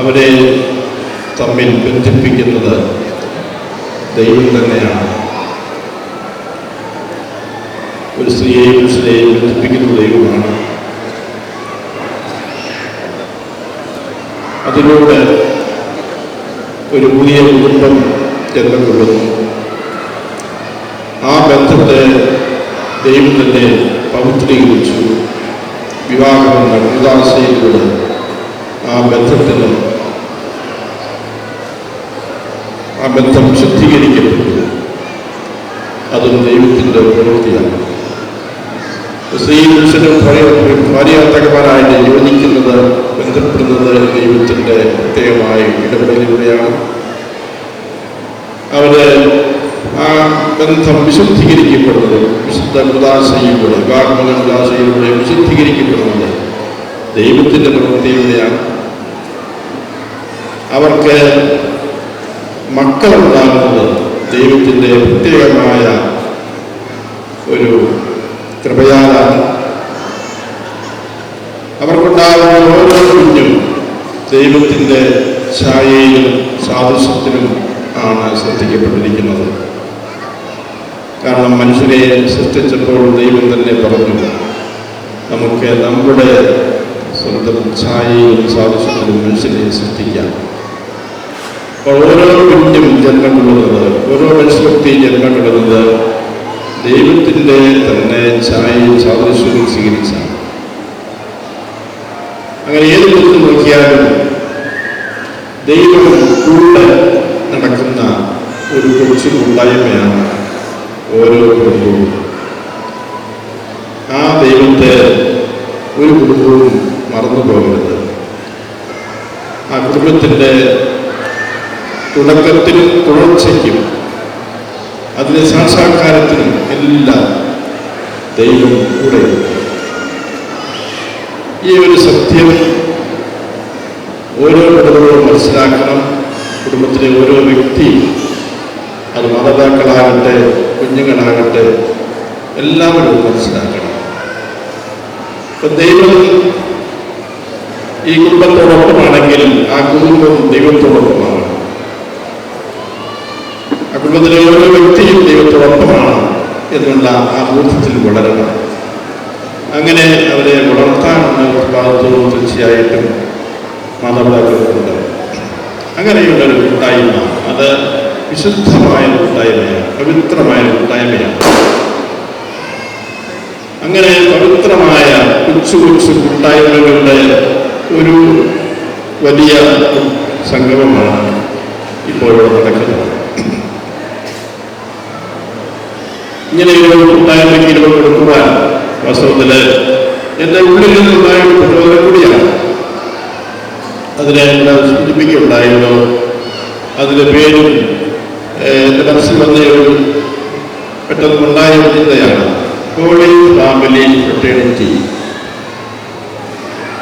അവരെ തമ്മിൽ ബന്ധിപ്പിക്കുന്നത് ദൈവം തന്നെയാണ്. ഒരു സ്ത്രീയെയും പുരുഷനെയും ബന്ധിപ്പിക്കുന്ന ദൈവമാണ്. അതിലൂടെ ഒരു പുതിയ കുടുംബം ജന്മം കൊള്ളുന്നു ആ ബന്ധത്തെ ദൈവം തന്നെ പവിത്രീകരിച്ചു. വിവാഹം എന്ന ആ ബന്ധത്തിന് ആ ബന്ധം ശുദ്ധീകരിക്കപ്പെട്ടു. അതും ദൈവത്തിന്റെ പ്രവൃത്തിയാണ്. സ്ത്രീ പുരുഷനും ഭാര്യാത്തകമാരായിട്ട് യോജിക്കുന്നത് ബന്ധപ്പെടുന്നത് ദൈവത്തിന്റെ പ്രത്യേകമായ ഇടപെടലിലൂടെയാണ്. അവർ ആ ബന്ധം വിശുദ്ധീകരിക്കപ്പെടുന്നത് വിശുദ്ധ മൃതാശയിലൂടെ കാർമക മൃതാശയിലൂടെ വിശുദ്ധീകരിക്കപ്പെടുന്നത് ദൈവത്തിന്റെ പ്രവൃത്തിയിലൂടെയാണ്. അവർക്ക് മക്കളുണ്ടാകുന്നത് ദൈവത്തിന്റെ പ്രത്യേകമായ ഒരു കൃപയാലാണ്. അവർക്കുണ്ടാകുന്ന ഓരോ കുഞ്ഞും ദൈവത്തിന്റെ ഛായയിലും സാദൃശ്യത്തിലും ആണ് ശ്രദ്ധിക്കപ്പെട്ടിരിക്കുന്നത്. കാരണം മനുഷ്യനെ സൃഷ്ടിച്ചപ്പോൾ ദൈവം തന്നെ പറഞ്ഞു നമുക്ക് നമ്മുടെ സ്വന്തം ഛായയിലും സാദൃശ്യത്തിലും മനുഷ്യനെ സൃഷ്ടിക്കാം. അപ്പോൾ ഓരോ കുഞ്ഞും ജന്മം കൊള്ളുന്നത് ഓരോ മനുഷ്യർക്കും ജന്മം കൊള്ളുന്നത് ദൈവത്തിന്റെ തന്നെ ഛായയും സാദൃശ്യവും സ്വീകരിച്ചാണ്. അങ്ങനെ ഏത് വിധത്തിൽ നോക്കിയാലും ദൈവം കൂടെ നടക്കുന്ന ഒരു കൊച്ചു കൂട്ടായ്മയാണ് ഓരോ കുടുംബവും ആ ദൈവത്തെ ഒരു കുടുംബവും മറന്നു പോകരുത്. ആ കുടുംബത്തിന്റെ തുടക്കത്തിനും തുടർച്ചയ്ക്കും അതിന്റെ സാക്ഷാത്കാരത്തിനും എല്ലാം ദൈവം കൂടെയുണ്ട് ഈ ഒരു സത്യം ഓരോ കുടുംബവും മനസ്സിലാക്കണം. കുടുംബത്തിലെ ഓരോ വ്യക്തിയും അത് മാതാപിതാക്കളാകട്ടെ കുഞ്ഞുങ്ങളാകട്ടെ എല്ലാവരും മനസ്സിലാക്കണം. ഇപ്പം ദൈവം ഈ കുടുംബത്തോടൊപ്പമാണെങ്കിൽ ആ കുടുംബം ദൈവത്തോടൊപ്പമാണ്. ആ കുടുംബത്തിലെ ഓരോ വ്യക്തിയും ദൈവത്തോടൊപ്പമാണ് എന്നുള്ള ആ ബോധത്തിൽ വളരണം. അങ്ങനെ അവരെ വളർത്താനുള്ള ഉത്തരവാദിത്വവും തീർച്ചയായിട്ടും മാതാപിതാക്കൾക്കുണ്ട് അങ്ങനെയുള്ളൊരു കൂട്ടായ്മ. അത് വിശുദ്ധമായ കൂട്ടായ്മയാണ് പവിത്രമായ കൂട്ടായ്മയാണ് അങ്ങനെ പവിത്രമായ കൊച്ചു കൊച്ചു കൂട്ടായ്മകളുടെ ഒരു വലിയ സംഗമമാണ് ഇപ്പോൾ നടക്കുന്നത്. ഇങ്ങനെയുള്ള കൂട്ടായ്മയ്ക്ക് രൂപം കൊടുക്കുവാൻ വാസ്തവത്തിൽ എന്റെ ഉള്ളിൽ നിന്നുണ്ടായ ഒരു പ്രചോദനം കൂടിയാണ്. അതിനെ സൂചിപ്പിക്കുകയുണ്ടായിരുന്നു. അതിന്റെ പേരും എന്റെ മനസ്സിൽ വന്ന ഒരു പെട്ടെന്നുണ്ടായ ഒരു ചിന്തയാണ് ഹോളി ഫാമിലി ഫെറ്റേണിറ്റി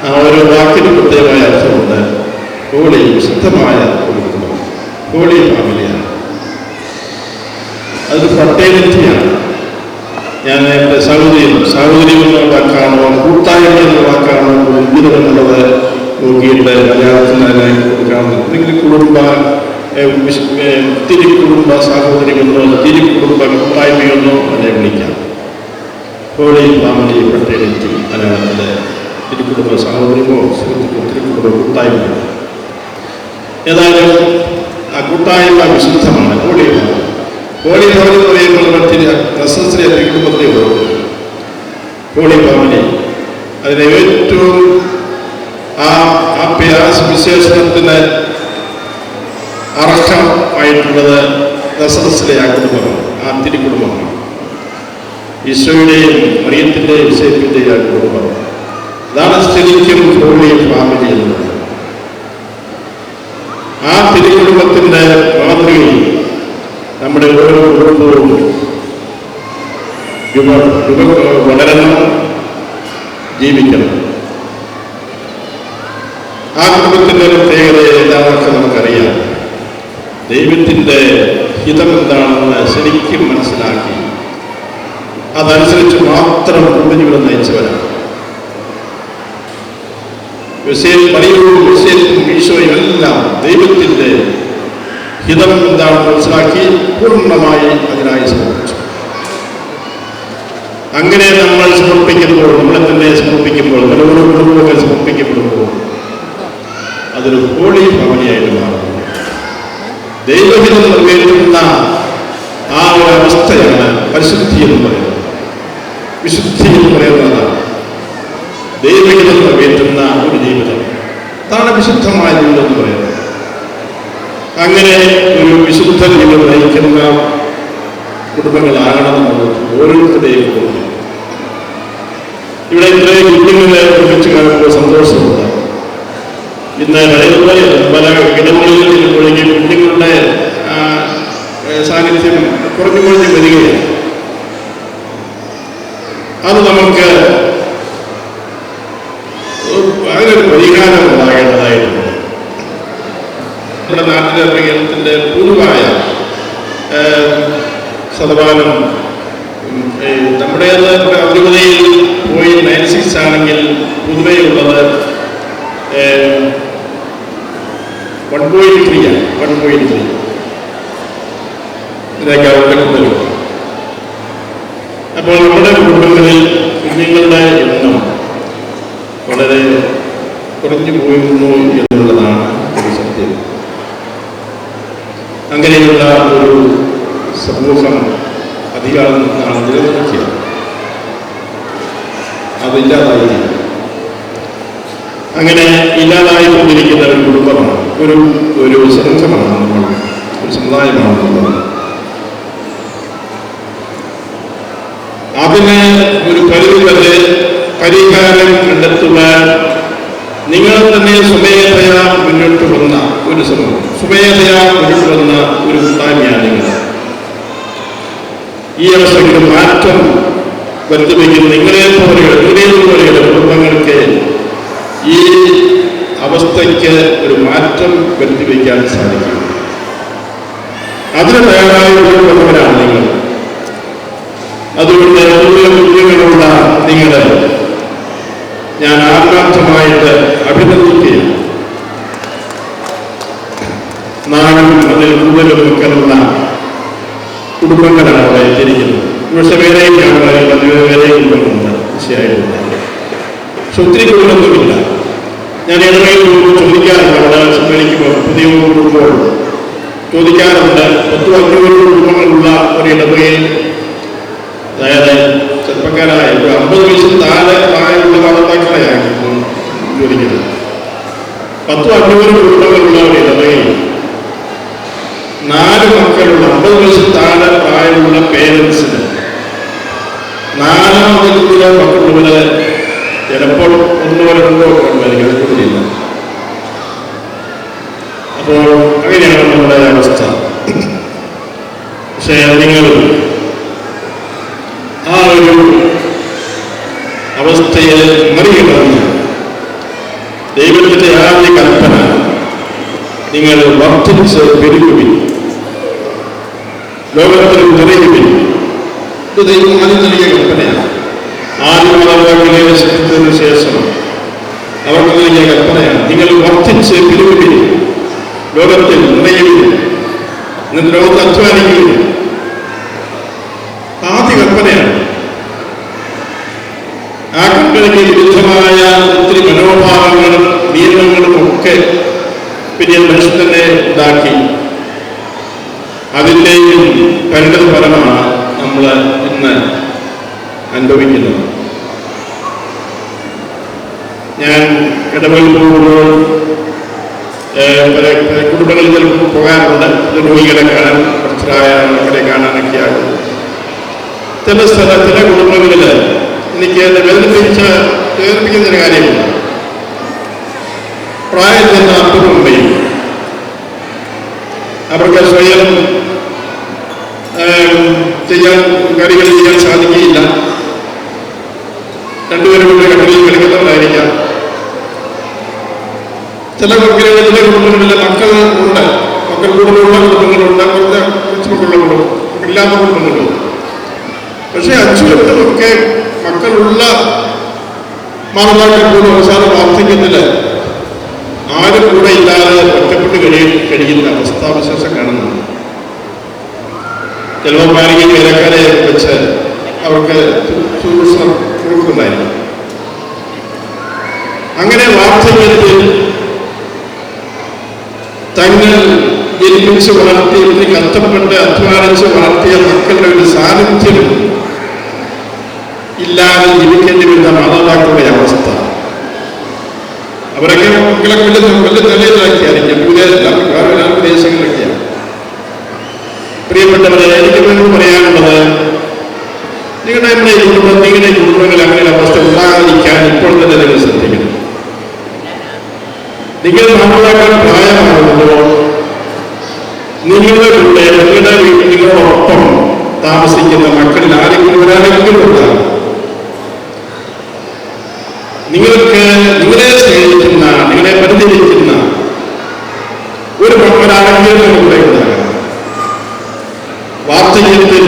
ആ ഒരു വാക്കിന് പ്രത്യേകമായ അർത്ഥമുണ്ട്. ഹോളി വിശുദ്ധമായ ഒരു കുടുംബം. ഹോളി ഫാമിലിയാണ്. അത് ഫെർട്ടേണിറ്റിയാണ് ഞാൻ എന്റെ സഹോദരിയും സഹോദരിയും എന്ന വാക്കാണോ കൂട്ടായ്മ എന്ന വാക്കാണോ എന്നുള്ളത് നോക്കിയിട്ട് മലയാളത്തിൽ അതിനെ കൊടുക്കണം എന്തെങ്കിലും കുടുംബ ഏഹ്, തിരുക്കുടുംബ സാഹോദര്യമെന്നോ തിരുക്കുടുംബ കൂട്ടായ്മയെന്നോ അതിനെ വിളിക്കാം. ഹോളിയും ഫാമിലി പ്രത്യേകിച്ചും മലയാളത്തിലെ തിരുക്കുടുംബ സഹോദര്യമോ സുഹൃത്തുക്കോ തിരുക്കുടുംബ കൂട്ടായ്മയോ. ഏതായാലും ആ കൂട്ടായ്മ വിശുദ്ധമാണ്. ഹോളി ഫാമിലി ഹോളി ഭവനം പറയുമ്പോൾ തിരി നസസ്രി കുടുംബത്തെ ഓർക്കും ഹോളി ഫാമിലി അതിലെ ഏറ്റവും ആ ആ വിശേഷണത്തിന് അർഹമായിട്ടുള്ളത് ദസറസിലെ ആ കുടുംബമാണ്. ആ തിരുക്കുടുംബമാണ് ഈശോയുടെയും മറിയത്തിന്റെയും വിഷയത്തിന്റെയും ആ കുടുംബം അതാണ് സ്ഥിതിക്കും ഹോളി ഫാമിലി എന്നത് ആ തിരുക്കുടുംബത്തിന്റെ മാതൃകയിൽ നമ്മുടെ ഓരോ കുടുംബവും യുവ യുവ വളരണം ജീവിക്കണം. ആ കുടുംബത്തിന്റെ പ്രത്യേകത എല്ലാവർക്കും നമുക്കറിയാം. ദൈവത്തിന്റെ ഹിതം എന്താണെന്ന് ശരിക്കും മനസ്സിലാക്കി. അതനുസരിച്ച് മാത്രം കുടുംബജീവിതം നയിച്ചവരാണ്. വിഷയം മറിയവും വിഷയത്തും എല്ലാം ദൈവത്തിന്റെ ഹിതം എന്താണെന്ന് മനസ്സിലാക്കി പൂർണമായി അതിനായി സമർപ്പിച്ചു. അങ്ങനെ നമ്മൾ സമർപ്പിക്കുമ്പോൾ നമ്മളെ തന്നെ സമർപ്പിക്കുമ്പോൾ കുടുംബങ്ങൾ സമർപ്പിക്കപ്പെടുമ്പോൾ അതൊരു ഹോളി ഭവനിയായിട്ട് മാറുന്നു. ദൈവഹിതം നിറവേറ്റുന്ന ആ ഒരു അവസ്ഥയാണ് പരിശുദ്ധി എന്ന് പറയുന്നത്. വിശുദ്ധി എന്ന് പറയുന്നതാണ് ദൈവഹിതം നിറവേറ്റുന്ന ഒരു ജീവിതം. അതാണ് വിശുദ്ധമായ ജീവിതം എന്ന് പറയുന്നത്. അങ്ങനെ ഒരു വിശുദ്ധ ജീവിതം നയിക്കുന്ന കുടുംബങ്ങളാകണമെന്ന് ഓരോരുത്തരുടെയും കുടുംബം ഇവിടെ ഇത്രയും കുഞ്ഞുങ്ങളെ ഒരുമിച്ച് കാണുമ്പോൾ സന്തോഷമുണ്ട്. ഇന്ന് കഴിയുന്ന പല ഇടങ്ങളിൽ ഒഴുകി കുട്ടികളുടെ സാന്നിധ്യം കുറഞ്ഞു കുറഞ്ഞു വരികയാണ്. അത് നമുക്ക് അതിനൊരു പരിഹാരം ഉണ്ടാകേണ്ടതായിട്ടുണ്ട്. നമ്മുടെ നാട്ടിലെ കേരളത്തിന്റെ പൊതുവായ ശതമാനം നമ്മുടെ അതിരുപതയിൽ പോയി നയൻ സിക്സ് ആണെങ്കിൽ പൊതുവെയുള്ളത് വൺ പോയിന്റ് ത്രീ ആണ് വൺ പോയിന്റ് ത്രീ ഇതിനൊക്കെ അവരുടെ കൂടുതലും അപ്പോൾ നമ്മുടെ കുടുംബങ്ങളിൽ കുഞ്ഞുങ്ങളുടെ എണ്ണം വളരെ കുറഞ്ഞു പോയിരുന്നു എന്നുള്ളതാണ് ഒരു സത്യം. അങ്ങനെയുള്ള ഒരു സമൂഹം അധികാരം നാളെ നിലനിർത്തിയ അതില്ലാതായി. അങ്ങനെ ഇല്ലാതായിക്കൊണ്ടിരിക്കുന്ന ഒരു കുടുംബമാണ് ഒരു ഒരു സംഘമാണ്. നമ്മൾ ഒരു സമുദായമാണ് നമ്മൾ അതിന് ഒരു പരിധി തന്നെ പരിഹാരം കണ്ടെത്തുവാൻ നിങ്ങൾ തന്നെ സ്വമേധയാ മുന്നോട്ട് വന്ന ഒരു സമൂഹം. സ്വമേധയാ മുന്നോട്ട് വന്ന ഒരു കൂട്ടായ്മയാണ് നിങ്ങൾ. ഈ അവസ്ഥയ്ക്ക് മാറ്റം വരുത്തുവെങ്കിൽ നിങ്ങളെ പോലെയുള്ള നിങ്ങളെ പോലെയുള്ള കുടുംബങ്ങൾക്ക് ഈ അവസ്ഥയ്ക്ക് ഒരു മാറ്റം വരുത്തിവെക്കാൻ സാധിക്കും. അതിന് തയ്യാറായി കൊണ്ടുവന്നവരാണ് നിങ്ങൾ. അതുകൊണ്ട് ഓരോ കുഞ്ഞുങ്ങളുള്ള നിങ്ങളെ ഞാൻ ആത്മാർത്ഥമായിട്ട് അഭിനന്ദിക്കുകയാണ്. നാടും അതിൽ കൂടുതലും കുടുംബങ്ങളാണ് അവിടെ എത്തിയിരിക്കുന്നത്. പക്ഷെ വേറെയും കാണുന്നത് വേറെയും കുടുംബങ്ങളുണ്ട്. തീർച്ചയായിട്ടും ഒത്തിരി കുടുംബമൊന്നുമില്ല ഞാൻ ഇടവയിൽ ചോദിക്കാറുണ്ട്. അവിടെ സമ്മേളിക്കുമ്പോൾ പുതിയ കൊടുക്കുമ്പോൾ ചോദിക്കാറുണ്ട്. പത്തും അഞ്ഞൂറ് കുടുംബങ്ങളുള്ള ഒരു ഇടവകയിൽ അതായത് ചെറുപ്പക്കാരായ ഒരു അമ്പത് വയസ്സിൽ താഴെ പ്രായമുള്ള മാതാക്കളെയാണ് ചോദിക്കുന്നത്. പത്തും അഞ്ഞൂറ് കുടുംബങ്ങളുള്ള ഒരു ഇടവകയിൽ നാല് മക്കളുള്ള അമ്പത് വയസ്സിൽ താഴെ പ്രായമുള്ള പേരൻസിന് നാലാമത് കൂടുതൽ മക്കളുള്ളവര് ചിലപ്പോൾ ഒന്നോ രണ്ടോ കൂടുതലില്ല. അപ്പോൾ അങ്ങനെയാണ് നമ്മുടെ അവസ്ഥ പക്ഷേ നിങ്ങൾ ആ ഒരു അവസ്ഥയെ മറികടന്ന് ദൈവത്തിന്റെ ആദ്യ കൽപ്പന നിങ്ങൾ വർദ്ധിച്ച് പെരുകുവിൻ. ലോകത്തിൽ നിറയുവിൻ. ഇത് ദൈവം ആദ്യം നൽകിയ കൽപ്പനയാണ്. ആദ്യ മാതാപിതാക്കളെ ശേഷം അവർക്ക് നൽകിയ കൽപ്പനയാണ്. നിങ്ങൾ വർദ്ധിച്ച് പെരുകുവിൻ. ലോകത്തിൽ നിറയുവിൻ എന്നിട്ട് ലോകത്ത് അധ്വാനിക്കുവിൻ ആദ്യ കൽപ്പനയാണ്. ആ കൽപ്പനയ്ക്ക് വിരുദ്ധമായ ഒത്തിരി മനോഭാവങ്ങളും നിയമങ്ങളും ഒക്കെ പിന്നീട് മനുഷ്യൻ തന്നെ ഉണ്ടാക്കി. അതിന്റെയും പരിണത ഫലമാണ് നമ്മൾ ഇന്ന് അനുഭവിക്കുന്നത്. ഞാൻ ഇടപെടുമ്പോൾ കുടുംബങ്ങളിൽ ചിലപ്പോൾ പോകാറുണ്ട്. രോഗികളെ കാണാൻ പ്രശ്നമായ മക്കളെ കാണാനൊക്കെ ആകും ചില സ്ഥല ചില കുടുംബങ്ങളിൽ എനിക്ക് എന്നെ വേദനിപ്പിച്ച വേദനിപ്പിക്കുന്ന ഒരു കാര്യമുണ്ട് പ്രായത്തിൽ അപ്പുറമ്പയും അവർക്ക് സ്വയം ചെയ്യാൻ കാര്യങ്ങൾ ചെയ്യാൻ സാധിക്കുകയില്ല. രണ്ടുപേരും കൂടെ കടലിൽ കളിക്കുന്നവരായിരിക്കാം ചില കുടുംബങ്ങളിൽ ചില കുടുംബങ്ങളിൽ മക്കൾ ഉണ്ട്. മക്കൾ കൂടുതലുള്ള കുടുംബങ്ങളുണ്ട്. കുറച്ച് കൊച്ചുമക്കളുള്ള ഇല്ലാത്ത കുടുംബങ്ങളുണ്ട്. പക്ഷേ അച്ഛനൊക്കെ മക്കളുള്ള മാതാപിതാക്കൾ പോലും അവസാനം പ്രാർത്ഥിക്കുന്നില്ല. ആരും കൂടെ ഇല്ലാതെ ഒറ്റപ്പെട്ട് കഴി കഴിയുന്ന അവസ്ഥാവിശേഷം കാണുന്നുണ്ട്. ചിലപ്പോൾ മാലിക വേലക്കാരെ വെച്ച് അവർക്ക് കൊടുക്കുന്നുണ്ടായിരുന്നു. അങ്ങനെ വാർദ്ധക്യത്തിൽ തങ്ങൾ ജനിപ്പിച്ച് വളർത്തി ഇതിന് കഷ്ടപ്പെട്ട് അധ്വാനിച്ച് വളർത്തിയ മക്കളുടെ ഒരു സാന്നിധ്യം ഇല്ലാതെ ജീവിക്കേണ്ടി വരുന്ന മാതാപിതാക്കളുടെ അവസ്ഥ. അവരൊക്കെ മക്കളെ വലിയ വലിയ നിലയിലാക്കിയായിരിക്കും വേറെ ദേശങ്ങളിലൊക്കെയാണ് പ്രിയപ്പെട്ടവരെ എനിക്ക് വേണ്ടി പറയാനുള്ളത് നിങ്ങളുടെ നമ്മുടെ കുടുംബം നിങ്ങളുടെ കുടുംബങ്ങൾ അങ്ങനെ അവസ്ഥ ഉണ്ടാകാതിരിക്കാൻ ഇപ്പോൾ തന്നെ നിങ്ങൾ ശ്രദ്ധിക്കണം. നിങ്ങൾ പ്രായമാകുമ്പോൾ നിങ്ങളുടെ കൂടെ നിങ്ങളുടെ വീട്ടിൽ നിങ്ങളോടൊപ്പം താമസിക്കുന്ന മക്കളിൽ ആരെങ്കിലും ഒരാളെങ്കിലും ഉണ്ടാകും നിങ്ങൾക്ക് നിങ്ങളെ സ്നേഹിക്കുന്ന നിങ്ങളെ പരിചരിക്കുന്ന ഒരു ഒരാളെങ്കിലും കൂടെ ഉണ്ടാകണം വാർദ്ധക്യത്തിൽ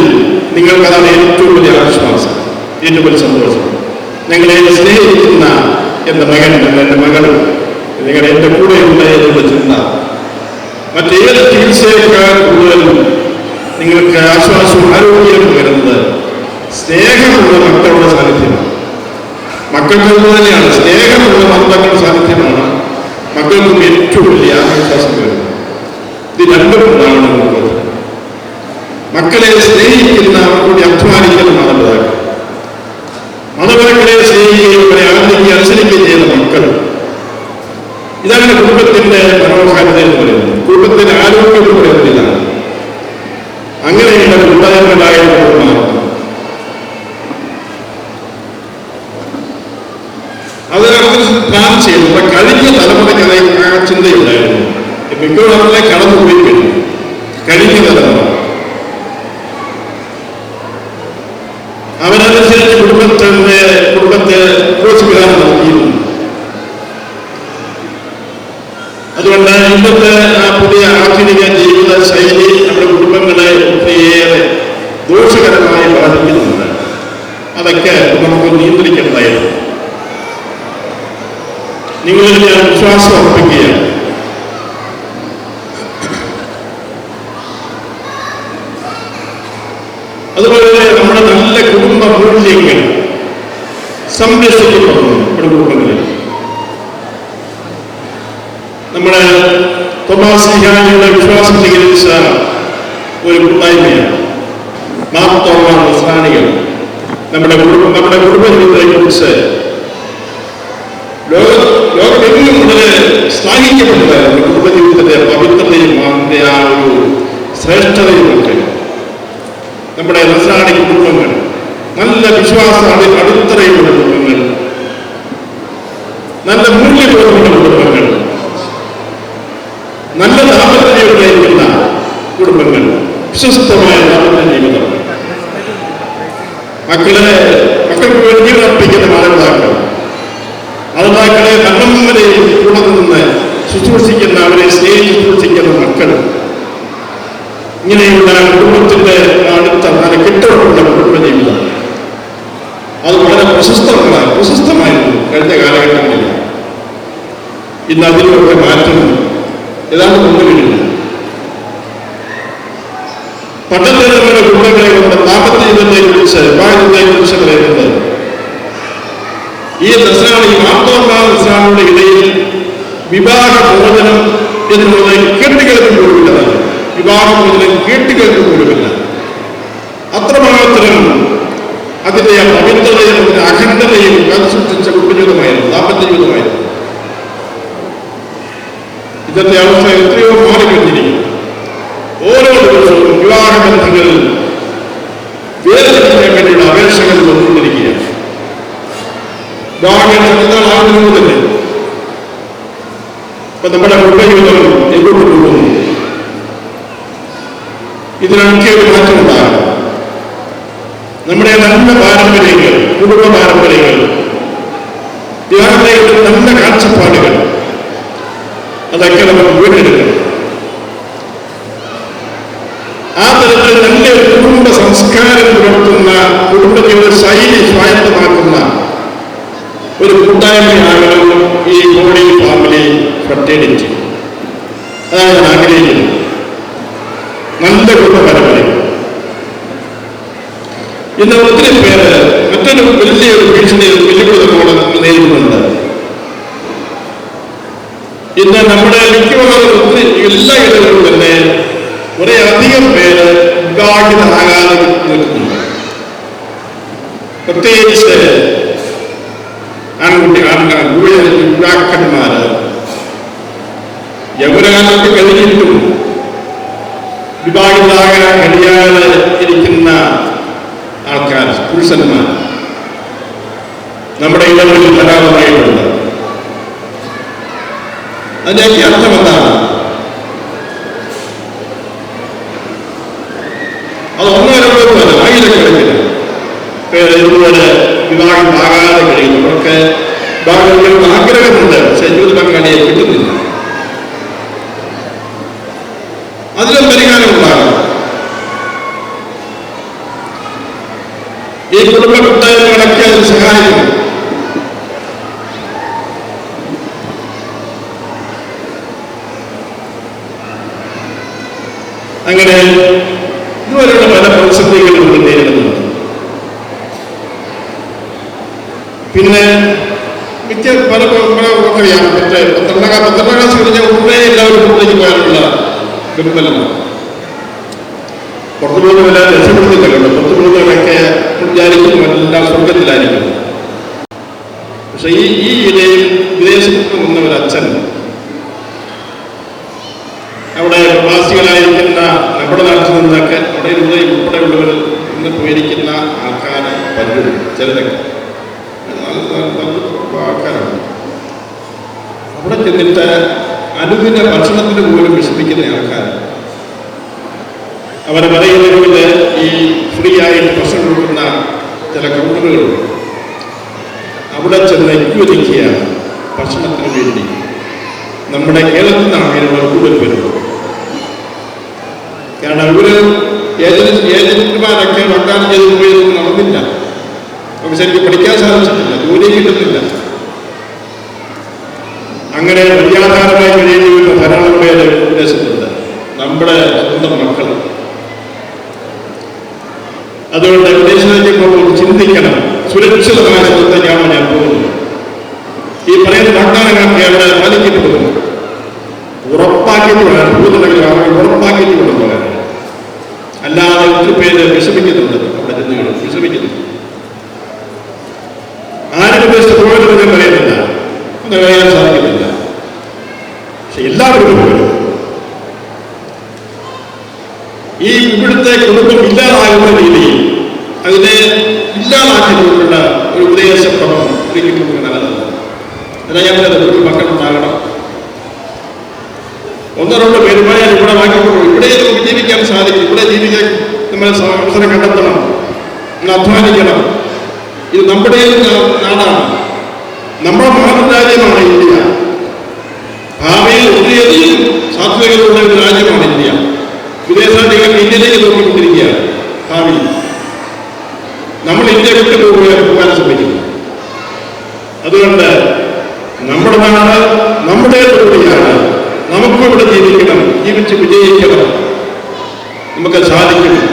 നിങ്ങൾക്കതാണ് ഏറ്റവും വലിയ ആശ്വാസം ഏറ്റവും വലിയ സന്തോഷം. നിങ്ങളെ സ്നേഹിക്കുന്ന എന്റെ മകൻ എന്റെ മകളും നിങ്ങൾ എന്റെ കൂടെ ഉണ്ട് എന്നുള്ള ചിന്ത. മറ്റേത് ചികിത്സയേക്കാൾ കൂടുതൽ നിങ്ങൾക്ക് ആശ്വാസവും ആരോഗ്യവും വരുന്നത് സ്നേഹമുള്ള മക്കളുടെ സാന്നിധ്യമാണ്. മക്കൾക്ക് തന്നെയാണ് സ്നേഹമുള്ള മാതാക്കളുടെ സാന്നിധ്യമാണ് മക്കൾക്കും ഏറ്റവും വലിയ ആത്മവിശ്വാസം വരുന്നത്. ഇത് രണ്ടും ഉണ്ടാവണം എന്നുള്ളത് മക്കളെ സ്നേഹിക്കുന്ന അവർക്കൂടി അധ്വാനിക്കുന്ന മാതാപിതാക്കൾ. മാതാപിതാക്കളെ സ്നേഹിക്കുകയും അവരെ ആദരിക്കുകയും അനുസരിക്കുകയും ചെയ്യുന്ന മക്കൾ ഇതാണ് കുടുംബത്തിന്റെ മനോഹാരിത എന്ന് പറയുന്നത്. കുടുംബത്തിന്റെ ആരോഗ്യം എന്ന് പറയുന്നത് ഇതാണ്. അങ്ങനെയുള്ള കുടുംബങ്ങളായ കഴിഞ്ഞ തലമുറയ്ക്ക് അതേ ആ ചിന്തയുണ്ടായിരുന്നു. കടന്നുപോയി കഴിഞ്ഞ തലമുറ അവരനുസരിച്ച് കുടുംബത്തിന്റെ കുടുംബത്തെ പോഷിപ്പിക്കാൻ നോക്കിയിരുന്നു അതുകൊണ്ട് ഇന്നത്തെ ആ പുതിയ ആധുനിക ജീവിത ശൈലി നമ്മുടെ കുടുംബങ്ങളെ ഒത്തിരിയേറെ ദോഷകരമായി ബാധിക്കുന്നുണ്ട് അതൊക്കെ നമുക്ക് നിയന്ത്രിക്കേണ്ടതായിരുന്നു നിങ്ങളിൽ ഞാൻ വിശ്വാസം അർപ്പിക്കുകയാണ് അതുപോലെ നമ്മുടെ നല്ല കുടുംബ മൂല്യങ്ങൾ സംരക്ഷിക്കപ്പെടുന്നു നമ്മുടെ കുടുംബങ്ങളിൽ നമ്മുടെ തോമാസിഹാനിയുടെ വിശ്വാസം സ്വീകരിച്ച ഒരു കൂട്ടായ്മയാണ്. മാർത്തോമ നസ്രാണികൾ നമ്മുടെ കുടുംബം നമ്മുടെ കുടുംബ ജീവിതത്തെ കുറിച്ച് ലോക ലോകമെങ്ങും മുതൽ ശ്ലാഘിക്കപ്പെട്ടതായിരുന്നു കുടുംബജീവിതത്തിന്റെ പവിത്രതയും അതിന്റെ ആ ഒരു ശ്രേഷ്ഠതയും ഒക്കെ നമ്മുടെ നസ്രാണി കുടുംബങ്ങൾ നല്ല വിശ്വാസ അടി- അടിത്തറയുള്ള കുടുംബങ്ങൾ നല്ല മൂല്യബോധമുള്ള കുടുംബങ്ങൾ നല്ല ദാമ്പത്യമുണ്ടായിരിക്കുന്ന കുടുംബങ്ങൾ വിശ്വസ്തമായ നാടിന്റെ ജീവിതം. മക്കളെ മക്കൾക്ക് വേണ്ടി അർപ്പിക്കുന്ന മാതാപിതാക്കൾ. മാതാപിതാക്കളെ മരണം വരെ കൂടെ നിന്ന് ശുശ്രൂഷിക്കുന്ന അവരെ സ്നേഹിച്ച് ശുശ്രൂഷിക്കുന്ന മക്കൾ. ഇങ്ങനെയുള്ള കുടുംബത്തിന്റെ അടുത്ത നല്ല കെട്ടുറപ്പുള്ള കുടുംബ ജീവിതം. അത് വളരെ പ്രശസ്തമാണ് പ്രശസ്തമായിരുന്നു കഴിഞ്ഞ കാലഘട്ടങ്ങളിൽ. ഇന്ന് അതിലൊക്കെ കുറിച്ച് വിവാഹത്തെ കുറിച്ച് പറയുന്നത് ഈ നസ്രാണി മാർത്തോമാ നസ്രാണിയുടെ ഇടയിൽ വിവാഹ മോചനം എന്നുള്ളത് കേട്ടുകേൾക്കും പോലുമില്ലതാണ് വിവാഹമോചനം കേട്ടുകേൾക്കും പോലുമില്ല അത്രമാത്രം അതിന്റെ പവിത്രതയും അതിന്റെ അഖണ്ഡതയും കാത്തുസൂക്ഷിച്ച കുടുംബജീവിതമായിരുന്നു ദാമ്പത്യ ഇന്നത്തെ അവസ്ഥ എത്രയോ മാറിക്കഴിഞ്ഞിരിക്കും ഓരോ ദിവസവും വേദനിപ്പിക്കാൻ വേണ്ടിയുള്ള അപേക്ഷകൾ വന്നുകൊണ്ടിരിക്കുകയാണ് ഗവൺമെന്റ് ചെറുതാളാകുന്നത് തന്നെ ഇപ്പൊ നമ്മുടെ കുടുംബജീവിതം എങ്ങോട്ട് പോകുന്നു ഇതിനൊക്കെ ഒരു മാറ്റം ഉണ്ടാകണം നമ്മുടെ നല്ല പാരമ്പര്യങ്ങൾ കുടുംബ പാരമ്പര്യങ്ങൾ വിവാഹത്തിലെ നല്ല കാഴ്ചപ്പാടുകൾ അതൊക്കെ നമുക്ക് സംസ്കാരം പുലർത്തുന്ന കുടുംബത്തിന്റെ ശൈലി സ്വായത്തമാക്കുന്ന ഒരു കൂട്ടായ്മയാണ് ഈ കോടി ഫാമിലി പ്രത്യേകിച്ച്. അതാണ് ഞാൻ ആഗ്രഹിക്കുന്നത്. നല്ല കുടുംബപരമ്പര ഇന്ന് ഒത്തിരി പേര് മറ്റൊരു വലിയ ഒരു ഭീഷണി വെല്ലുവിളികളോട് നേരിടുന്നുണ്ട് ഇന്ന് നമ്മുടെ മിക്കവാറും ഒത്തിരി എല്ലാ ഇടങ്ങളിലും തന്നെ കുറേ അധികം പേര് വിവാഹിതരാകാതെ നിൽക്കുന്നുണ്ട് പ്രത്യേകിച്ച് ആൺകുട്ടി യുവാക്കന്മാര് യൗവനകാലത്ത് കഴിഞ്ഞിട്ടും വിവാഹിതാകാൻ കഴിയാതെ ഇരിക്കുന്ന ആൾക്കാർ പുരുഷന്മാർ നമ്മുടെ ഇടങ്ങളിൽ ധാരാളമായിട്ടുണ്ട് അതിന്റെയൊക്കെ അർത്ഥം എന്താണ് അത് ഒന്നോ രണ്ടോ പേര് ആയിരക്കണക്കിന് പേര് ഇതുപോലെ വിവാഹമാകാതെ കഴിയുന്നു അവർക്ക് വിവാഹം ആഗ്രഹമുണ്ട്. പക്ഷെ ജീവിത പങ്കാളിയെ കിട്ടുന്നില്ല. അതിലും പരിഹാരം ഉണ്ടാകും ഈ കുടുംബ കൂട്ടായ്മകളൊക്കെ അത് സഹായിക്കും അങ്ങനെ ഇതുപോലെയുള്ള പല പ്രതിസന്ധികളും നമ്മൾ നേരിടുന്നുണ്ട് പിന്നെ മിക്ക പല നമുക്കറിയാം മറ്റേ പന്ത്രണ്ടാം പന്ത്രണ്ടാം കഴിഞ്ഞാൽ ഉടനെ എല്ലാവരും പുറത്തേക്ക് പോകാനുള്ള ദുർബലമാണ് പുറത്തു പോകുന്ന രക്ഷപ്പെടുന്നില്ല കേട്ടോ പുറത്തു പോകുന്നവരൊക്കെ വിചാരിക്കുന്നു എല്ലാം സ്വർഗത്തിലായിരിക്കും. പക്ഷെ ഈ ഈ ഇടയിൽ വിദേശത്ത് വന്ന ഒരു അച്ഛൻ അവിടെ പ്രവാസികളായിരിക്കുന്ന നമ്മുടെ നാട്ടിൽ നിന്നൊക്കെ അവിടെ ഇരുന്ന് ഉൾപ്പെടെയുള്ളവർ ഇന്ന് പോയിരിക്കുന്ന ആൾക്കാരെ പലരും ചിലരൊക്കെ നല്ല- നല്ല- നല്ല ആൾക്കാരാണ് അവിടെ ചെന്നിട്ട് അനുദിന ഭക്ഷണത്തിന് പോലും വിഷമിക്കുന്ന ആൾക്കാർ അവർ പറയുന്നതിൽ ഈ ഫ്രീ ആയിട്ട് ഭക്ഷണം കൊടുക്കുന്ന ചില കൗണ്ടറുകളുണ്ട്. അവിടെ ചെന്ന് അനുവദിക്കുക ഭക്ഷണത്തിന് വേണ്ടി. നമ്മുടെ കേരളത്തിൽ നിന്നാണ് ഇതിനുള്ള കൂടുതൽ വരുന്നത് കാരണം ഇവർ ഏജന്റ് ഏജന്റുമാരൊക്കെ വാഗ്ദാനം ചെയ്ത് പോയതൊന്നും നടന്നില്ല. പക്ഷെ ശരിക്കും പഠിക്കാൻ സാധിച്ചിട്ടില്ല ജോലി കിട്ടുന്നില്ല. അങ്ങനെ മര്യാദാരമായി കഴിയേണ്ടി വരുന്ന ധാരാളം പേര് വിദേശത്തുണ്ട് നമ്മുടെ സ്വന്തം മക്കൾ. അതുകൊണ്ട് വിദേശത്തേക്ക് പോകുമ്പോൾ ചിന്തിക്കണം. സുരക്ഷിതമായ സ്ഥലത്തേക്കാണോ ഞാൻ പോകുന്നത്. ഈ പറയുന്ന വാഗ്ദാനങ്ങളൊക്കെ അവിടെ പാലിക്കേണ്ടി പോകുന്നു ഉറപ്പാക്കിയിട്ട് വേണം പോകുന്നുണ്ടെങ്കിൽ അവർ ഉറപ്പാക്കിയിട്ട് വേണം അല്ലാതെ ഒത്തിരി പേര് വിഷമിക്കുന്നുണ്ട് അവിടെ ജനങ്ങൾ ആരുടെ അത് കഴിയാൻ സാധിക്കുന്നില്ല പക്ഷെ എല്ലാവരും പോകരുത് ഈ ഇവിടുത്തെ കുടുംബം ഇല്ലാതാകുന്ന രീതിയിൽ അതിനെ ഇല്ലാതാക്കിക്കൊണ്ടുള്ള ഒരു ഉപദേശക്രമം ഒരിക്കലും നമുക്ക് നല്ലതല്ല എന്നാൽ ഞാൻ ഒരു മക്കളുണ്ടാകണം ഒന്നോ രണ്ടോ പേരുമായാൽ ഇവിടെ വാങ്ങിക്കൊള്ളൂ. ഇവിടെ നമുക്ക് ജീവിക്കാൻ സാധിക്കും. ഇവിടെ ജീവിക്കാൻ നമ്മൾ അവസരം കണ്ടെത്തണം. നമ്മൾ അധ്വാനിക്കണം. ഇത് നമ്മുടെ നാടാണ്. നമ്മുടെ മാതൃരാജ്യമാണ് ഇന്ത്യ. ഭാവിയിൽ ഒത്തിരിയധികം സാധ്യതകളുള്ള ഒരു രാജ്യമാണ് ഇന്ത്യ. വിദേശാധികൾ ഇന്ത്യയിലേക്ക് നോക്കിക്കൊണ്ടിരിക്കുകയാണ് ഭാവി നമ്മൾ ഇന്ത്യ വിട്ട് പോകാൻ ശ്രമിക്കുന്നു അതുകൊണ്ട് നമ്മുടെ നാട് നമ്മുടെ കൂടിയാണ്. നമുക്കും ഇവിടെ ജീവിക്കണം ജീവിച്ച് വിജയിക്കണം. നമുക്ക് സാധിക്കും.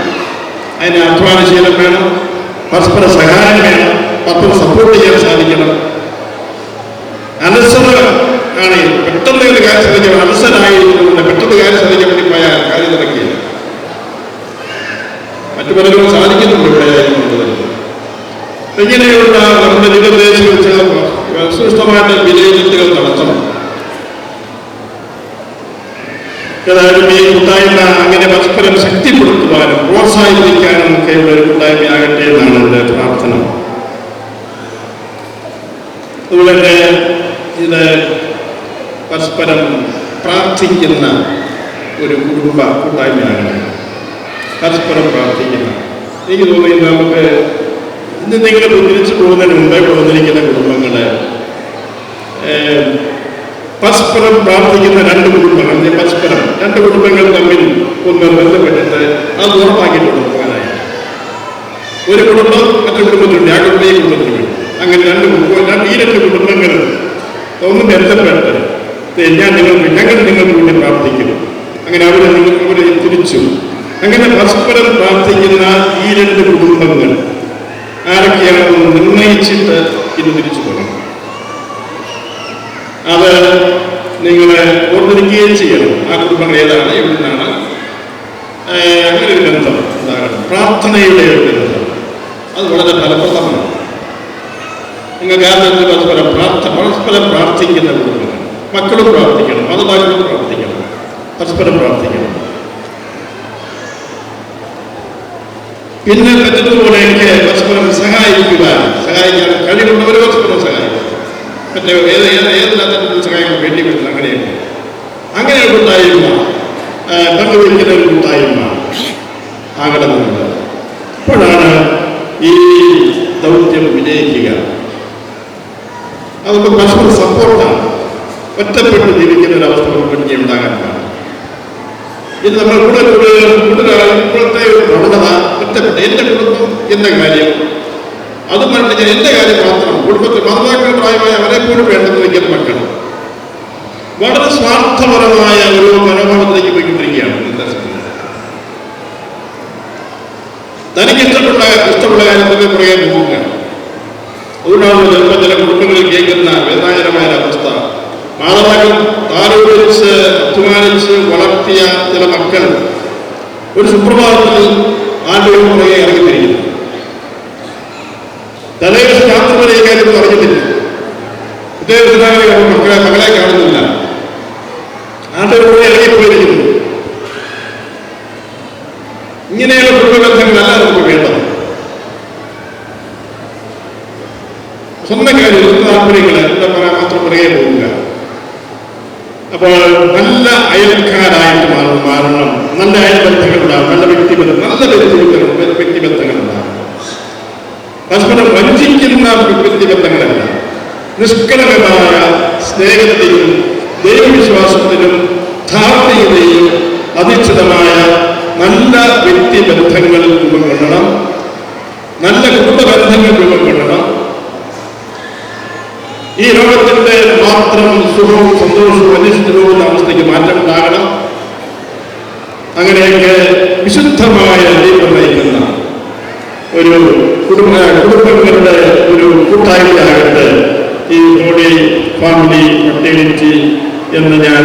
അതിന് അധ്വാനശീലം വേണം പരസ്പര സഹായം വേണം പത്രം സപ്പോർട്ട് ചെയ്യാൻ സാധിക്കണം. അലസത ആണ്. പെട്ടെന്ന് ഒരു കാര്യം സാധിക്കാൻ അലസനായിരിക്കുന്നത് പെട്ടെന്ന് കാര്യം ശ്രദ്ധിക്കാൻ വേണ്ടി പോയാൽ കാര്യം നടക്കുകയില്ല മറ്റു പലരും സാധിക്കുന്നുണ്ട് ഇവിടെ ഇങ്ങനെയുള്ള നമ്മുടെ നിരദേശങ്ങൾ വെച്ച് സൂക്ഷ്മമായിട്ട് വിലയിരുത്തലുകൾ നടത്തണം ഏതായാലും ഈ കൂട്ടായ്മ അങ്ങനെ പരസ്പരം ശക്തിപ്പെടുത്തുവാനും പ്രോത്സാഹിപ്പിക്കാനും ഒക്കെ ഉള്ള ഒരു കൂട്ടായ്മയാകട്ടെ എന്നാണ് എന്റെ പ്രാർത്ഥന. അതുപോലെ തന്നെ ഇത് പരസ്പരം പ്രാർത്ഥിക്കുന്ന ഒരു കുടുംബ കൂട്ടായ്മയാണ്. പരസ്പരം പ്രാർത്ഥിക്കുന്ന. എനിക്ക് തോന്നുന്നു നമുക്ക് നിങ്ങൾ ഒന്നിച്ചു പോകുന്നതിന് മുമ്പേ ഇവിടെ വന്നിരിക്കുന്ന കുടുംബങ്ങൾ? പരസ്പരം പ്രാർത്ഥിക്കുന്ന രണ്ട് കുടുംബങ്ങൾ പരസ്പരം രണ്ട് കുടുംബങ്ങൾ തമ്മിൽ ഒന്ന് ബന്ധപ്പെട്ടിട്ട് അത് ഉറപ്പാക്കിയിട്ടുണ്ട് ഒരു കുടുംബം മറ്റു കുടുംബത്തിലുണ്ട് ആ കുടുംബം ഈ കുടുംബത്തിലുണ്ട്. അങ്ങനെ രണ്ട് കുടുംബം രണ്ട് ഈ രണ്ട് കുടുംബങ്ങൾ ഒന്ന് ബന്ധപ്പെട്ട് ഞാൻ നിങ്ങൾക്ക് ഞങ്ങൾ നിങ്ങൾക്ക് വേണ്ടി പ്രാർത്ഥിക്കുന്നു. അങ്ങനെ അവർ അവരെ തിരിച്ചു. അങ്ങനെ പരസ്പരം പ്രാർത്ഥിക്കുന്ന ഈ രണ്ട് കുടുംബങ്ങൾ ആരൊക്കെയാണെന്ന് നിർണയിച്ചിട്ട് ഇത് തിരിച്ചു പോകണം. അത് നിങ്ങളെ ഓർത്തിരിക്കുകയും ചെയ്യണം. ആ കുടുംബങ്ങൾ ഏതാണ്? എവിടുന്നാണ്? അങ്ങനെ ഒരു ബന്ധം ഉണ്ടാകണം. പ്രാർത്ഥനയുടെ ഒരു ബന്ധം അത് വളരെ ഫലപ്രദമാണ്. നിങ്ങൾക്ക് ആരുടെ പരസ്പരം പ്രാർത്ഥ പരസ്പരം പ്രാർത്ഥിക്കുന്ന കുടുംബങ്ങൾ മക്കളും പ്രാർത്ഥിക്കണം മതമാക്കളും പ്രാർത്ഥിക്കണം പരസ്പരം പ്രാർത്ഥിക്കണം. പിന്നെ പറ്റുന്നതുപോലെ എനിക്ക് പരസ്പരം സഹായിക്കുക സഹായിക്കാൻ കഴിവുള്ളവർ പരസ്പരം സഹായിക്കും. മറ്റേ ഏത് ഏത് ഏത് തരത്തിലുള്ള സഹായങ്ങൾ വേണ്ടി വരുന്നത് അങ്ങനെയുണ്ട് അങ്ങനെ ഒരു കൂട്ടായ്മ പങ്കുവയ്ക്കുന്ന ഒരു കൂട്ടായ്മ ആകണമെന്നുണ്ട് അപ്പോഴാണ് ഈ ദൗത്യം വിജയിക്കുക. അതൊക്കെ പരസ്പരം സപ്പോർട്ടാണ് ഒറ്റപ്പെട്ട് ജീവിക്കുന്ന ഒരു അവസ്ഥ നമുക്ക് ഇനി ഉണ്ടാകാൻ പാടില്ല. ഇത് നമ്മൾ കൂടെ കൂടെ കൂടുതൽ ഇപ്പോഴത്തെ പ്രവണത ഒറ്റപ്പെട്ട്. എന്റെ കുടുംബം എന്റെ കാര്യം. അത് ഞാൻ എന്റെ കാര്യം മാത്രം കുടുംബത്തിൽ മാതാക്കൾ പ്രായമായ അവരെ പോലും വേണ്ടെന്ന് വയ്ക്കുന്ന മക്കൾ. വളരെ സ്വാർത്ഥപരമായ ഒരു മനോഭാവത്തിലേക്ക് പോയിക്കൊണ്ടിരിക്കുകയാണ് തനിക്ക് ഇഷ്ടപ്പെട്ട ഇഷ്ടമുള്ള കാര്യത്തിന് പുറകെ പോവുക അതുകൊണ്ടാണ് ചില കുടുംബങ്ങളിൽ കേൾക്കുന്ന വേദനാജനമായ അവസ്ഥ മാതാപിതാക്കൾ താലോലിച്ച് അധ്വാനിച്ച് വളർത്തിയ ചില മക്കൾ ഒരു സുപ്രഭാതത്തിൽ ആണ്ടുകൾ പുറകെ ഇറങ്ങിത്തിരിക്കുന്നു. തലേദിവസം രാത്രി വരെ ഈ കാര്യം പറഞ്ഞിട്ടില്ല. മക്കളെ മകളെ കാണുന്നില്ല. ആണ്ടുകൾ പുറകെ ഇറങ്ങിപ്പോയിരിക്കുന്നു. ഇങ്ങനെയുള്ള കുടുംബബന്ധങ്ങളല്ല നമുക്ക് വേണ്ടത്. സ്വന്തം കാര്യം സ്വന്തം താല്പര്യങ്ങൾ എന്താ പറയാൻ മാത്രം പുറകെ അപ്പോൾ നല്ല അയൽക്കാരായിട്ട് മാറും മാറണം. നല്ല അയൽബന്ധങ്ങൾ ഉണ്ടാകും നല്ല വ്യക്തിബന്ധം നല്ല വ്യക്തിബന്ധങ്ങൾ വ്യക്തിബന്ധങ്ങൾ ഉണ്ടാകും പരസ്പരം വഞ്ചിക്കുന്ന വ്യക്തിബന്ധങ്ങളല്ല. നിഷ്കളങ്കമായ സ്നേഹത്തെയും ദൈവവിശ്വാസത്തിലും ധാർമ്മികതയും അധിഷ്ഠിതമായ നല്ല വ്യക്തിബന്ധങ്ങൾ രൂപം കൊള്ളണം. നല്ല കുടുംബ ബന്ധങ്ങൾ രൂപം കൊള്ളണം. ഈ ലോകത്തിന്റെ മാത്രം സുഖവും സന്തോഷവും അനിശ്ചിതവും അവസ്ഥയ്ക്ക് മാറ്റം ഉണ്ടാകണം. അങ്ങനെയൊക്കെ വിശുദ്ധമായ ദൈവം നയിക്കുന്ന ഒരു കുടുംബ കുടുംബങ്ങളുടെ ഒരു കൂട്ടായ്മയാകട്ടെ ഈ ബോഡി ഫാമിലി ഫെർട്ടിലിറ്റി എന്ന് ഞാൻ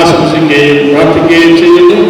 ആശംസിക്കുകയും പ്രാർത്ഥിക്കുകയും ചെയ്യുന്നു.